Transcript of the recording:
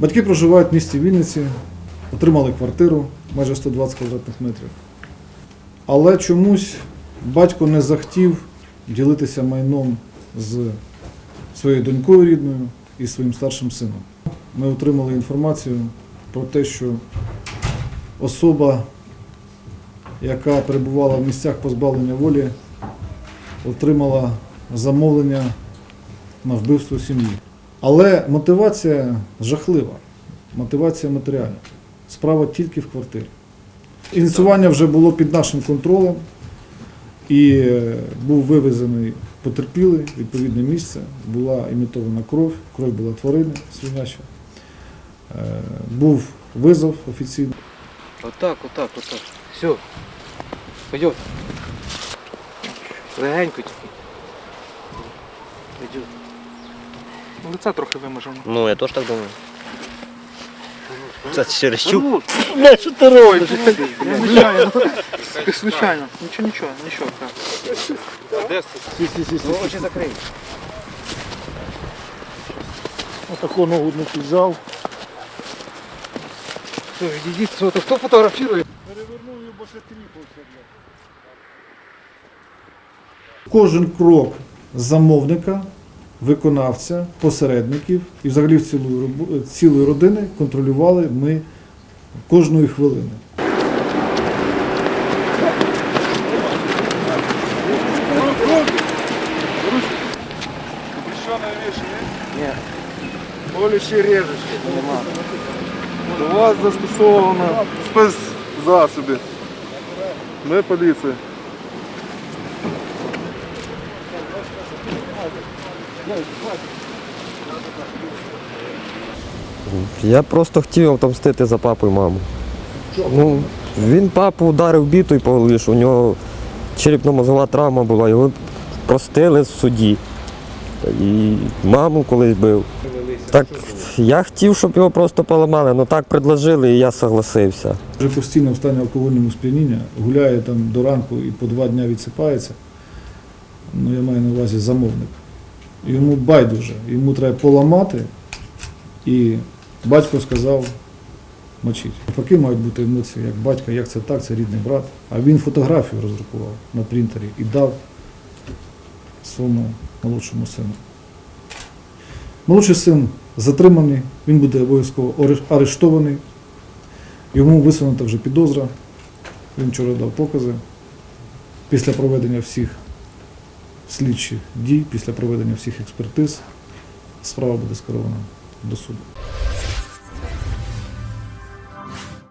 Батьки проживають в місті Вінниці, отримали квартиру майже 120 квадратних метрів. Але чомусь батько не захотів ділитися майном з своєю донькою рідною і своїм старшим сином. Ми отримали інформацію про те, що особа, яка перебувала в місцях позбавлення волі, отримала замовлення на вбивство сім'ї. Але мотивація жахлива, мотивація матеріальна. Справа тільки в квартирі. Ініціювання вже було під нашим контролем і е, був вивезений потерпілий відповідне місце, була імітована кров, кров була тварини свиняча. Е, Був визов офіційно. Отак, отак, отак. Все. Пойдем. Легенько тільки. Пойдем. Ну, Лице трохи виможено. Ну, я теж так думаю. Це чересчур. Ну, Бля, що ти робиш? Случайно. Ти случайно. Нічого, нічого, нічого. Так. ну, очі закрий. Отаку ногу не піджав. Все, відійдіть, Що, то хто фотографує? Кожен крок замовника, виконавця, посередників і взагалі цілої, цілої родини контролювали ми кожної хвилини. Колющі режечки. До вас застосовано спецзасоби. Ми поліція. Я просто хотів отомстити за папу і маму. Ну, він папу ударив бітою по голові, у нього черепно-мозгова травма була, його простили в суді. І маму колись бив. Так я хотів, щоб його просто поламали, але так предложили і я согласився. Вже постійно в стані алкогольного сп'яніння, гуляє там до ранку і по два дня відсипається. Ну, я маю на увазі замовник. Йому байдуже, йому треба поламати, і батько сказав мочіть. Навпаки мають бути емоції, як батька, як це так, це рідний брат. А він фотографію роздрукував на принтері і дав своєму молодшому сину. Молодший син затриманий, він буде обов'язково арештований. Йому висунута вже підозра. Він вчора дав покази. Після проведення всіх слідчих дій, після проведення всіх експертиз, справа буде скерована до суду.